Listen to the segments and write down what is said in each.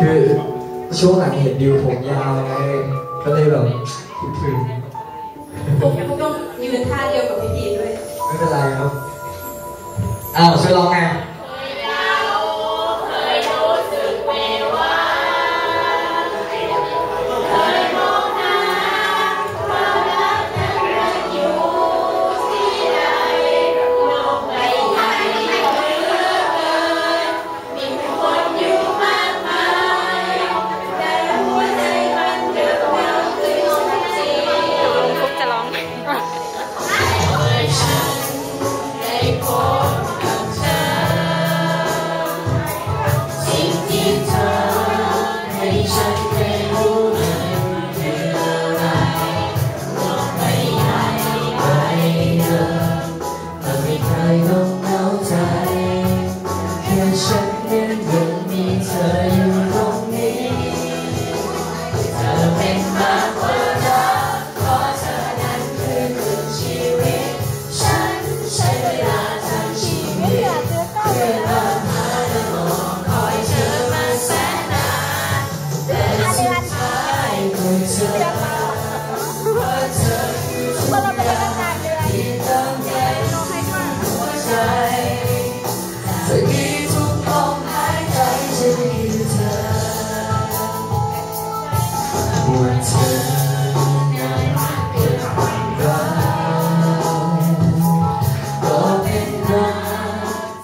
คือช่วงหลังเห็นดิวผมยาวไงก็เลยแบบคิดถึงผมก็ต้องยืนท่าเดียวกับพี่พีด้วย ไม่เป็นไรครับ อ้าวช่วยร้องไง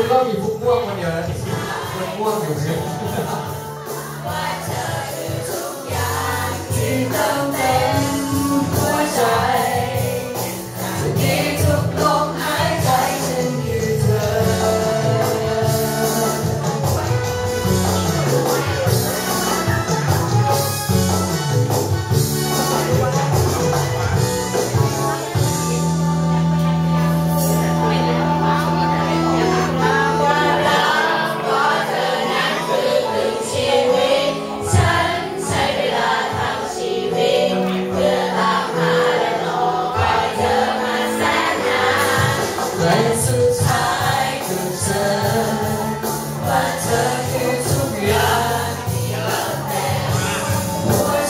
คุณก็มีฟุกม่วงคนเดี